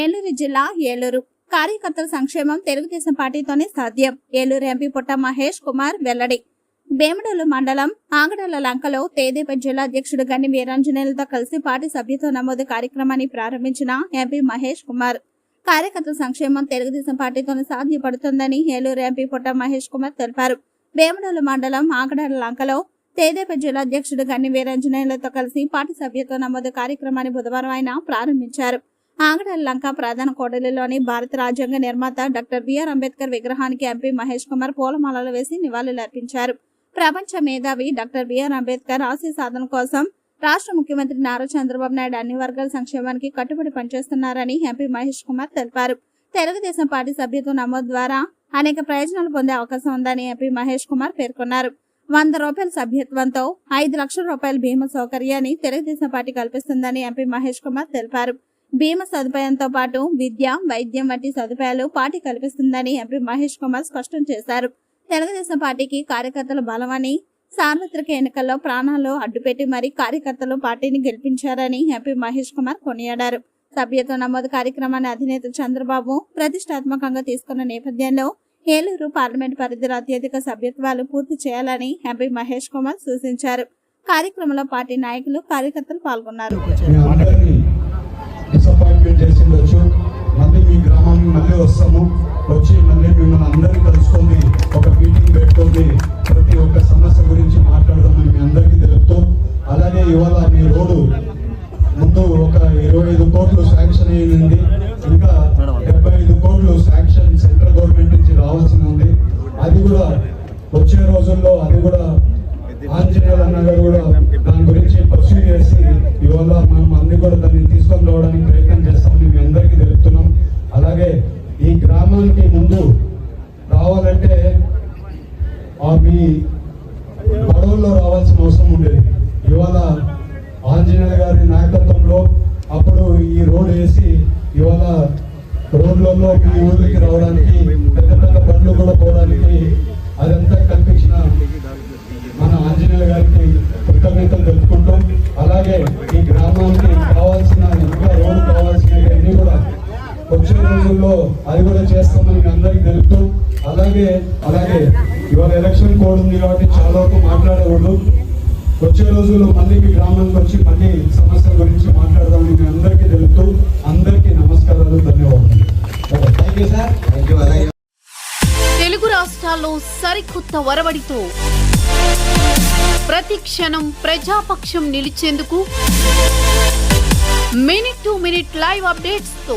ఏలూరు జిల్లా ఏలూరు. కార్యకర్తల సంక్షేమం తెలుగుదేశం పార్టీతోనే సాధ్యం. ఏలూరు ఎంపీ పుట్ట మహేష్ కుమార్ వెల్లడి. భీమడోలు మండలం ఆంగడల లంకలో తేదేపా జిల్లా అధ్యక్షుడు గన్ని వీరాంజనేయులతో కలిసి పార్టీ సభ్యత్వ నమోదు కార్యక్రమాన్ని ప్రారంభించిన ఎంపీ మహేష్ కుమార్. కార్యకర్తల సంక్షేమం తెలుగుదేశం పార్టీతోనే సాధ్యపడుతుందని ఏలూరు ఎంపీ పుట్ట మహేష్ కుమార్ తెలిపారు. భీమడోలు మండలం ఆంగడల లంకలో తేదేపా జిల్లా అధ్యక్షుడు గన్ని వీరాంజనేయులతో కలిసి పార్టీ సభ్యత్వ నమోదు కార్యక్రమాన్ని బుధవారం ఆయన ప్రారంభించారు. ఆంగడల లంక ప్రధాన కోడలిలోని భారత రాజ్యాంగ నిర్మాత డాక్టర్ బిఆర్ అంబేద్కర్ విగ్రహానికి ఎంపీ మహేష్ కుమార్ పూలమాలలు వేసి నివాళులర్పించారు. ప్రపంచ మేధావి డాక్టర్ బిఆర్ అంబేద్కర్ ఆశయ సాధన కోసం రాష్ట్ర ముఖ్యమంత్రి నారా చంద్రబాబు నాయుడు అన్ని వర్గాల సంక్షేమానికి కట్టుబడి పనిచేస్తున్నారని ఎంపీ మహేష్ కుమార్ తెలిపారు. తెలుగుదేశం పార్టీ సభ్యత్వ నమోదు ద్వారా అనేక ప్రయోజనాలు పొందే అవకాశం ఉందని ఎంపీ మహేష్ కుమార్ పేర్కొన్నారు. వంద రూపాయల సభ్యత్వంతో ఐదు లక్షల రూపాయల బీమా సౌకర్యాన్ని తెలుగుదేశం పార్టీ కల్పిస్తుందని ఎంపీ మహేష్ కుమార్ తెలిపారు. బీమా సదుపాయంతో పాటు విద్య వైద్యం వంటి సదుపాయాలు పార్టీ కల్పిస్తుందని ఎంపీ మహేష్ కుమార్ స్పష్టం చేశారు. తెలుగుదేశం పార్టీకి కార్యకర్తల బలమని సార్వత్రిక ఎన్నికల్లో ప్రాణాలు అడ్డుపెట్టి మరీ కార్యకర్తలు పార్టీని గెలిపించారని ఎంపీ మహేష్ కుమార్ కొనియాడారు. సభ్యత్వ నమోదు కార్యక్రమాన్ని అధినేత చంద్రబాబు ప్రతిష్టాత్మకంగా తీసుకున్న నేపథ్యంలో ఏలూరు పార్లమెంట్ పరిధిలో అత్యధిక సభ్యత్వాలు పూర్తి చేయాలని ఎంపీ మహేష్ కుమార్ సూచించారు. కార్యక్రమంలో పార్టీ నాయకులు కార్యకర్తలు పాల్గొన్నారు. వస్తాము వచ్చి మళ్ళీ మిమ్మల్ని అందరినీ కలుసుకొని ఒక మీటింగ్ పెట్టుకొని ప్రతి ఒక్క సమస్య గురించి మాట్లాడదామని మీ అందరికీ తెలుపుతూ అలాగే ఇవాళ మీ రోడ్డు ముందు ఒక ఇరవై ఐదు కోట్లు శాంక్షన్ అయ్యింది ఇంకా డెబ్బై ఐదు కోట్లు శాంక్షన్ సెంట్రల్ గవర్నమెంట్ నుంచి రావాల్సి ఉంది. అది కూడా వచ్చే రోజుల్లో అది కూడా ఆంజనేయులు అన్న గారు కూడా దాని గురించి పర్సూ చేసి ఇవాళ మనం అన్ని కూడా దాన్ని తీసుకొని రావడానికి ప్రయత్నం చేస్తామని మీ అందరికీ తెలుపుతున్నాం. అలాగే ఈ గ్రామానికి ముందు రావాలంటే ఆ మీ పడవల్లో రావాల్సిన అవసరం ఉండేది. ఇవాళ ఆంజనేయుల గారి నాయకత్వంలో అప్పుడు ఈ రోడ్ వేసి ఇవాళ రోడ్లలో మీ ఊరికి రావడానికి పెద్ద పెద్ద బండ్లు కూడా పోవడానికి అదంతా కల్పించిన మన ఆంజనేయుల గారికి కృతజ్ఞతలు తెలుపుకుంటూ అలాగే ఈ గ్రామానికి కావాల్సిన వచ్చే రోజుల్లో అది కూడా చేస్తామని మీ అందరికీ తెలుపుతూ అలాగే అలాగే ఇవాళ ఎలక్షన్ కోడ్ ఉంది కాబట్టి చాలా వరకు మాట్లాడకూడదు. వచ్చే రోజుల్లో మళ్ళీ మీ గ్రామానికి వచ్చి మళ్ళీ సమస్యల గురించి మాట్లాడదామని మీ అందరికీ తెలుపుతూ అందరికీ నమస్కారాలు ధన్యవాదాలు. Thank you sir thank you అలాగే. తెలుగు రాష్ట్రాల్లో సరికొత్త వరవడితో ప్రతి క్షణం ప్రజాపక్షం నిలిచేందుకు మినిట్ టు మినిట్ లైవ్ అప్డేట్స్తో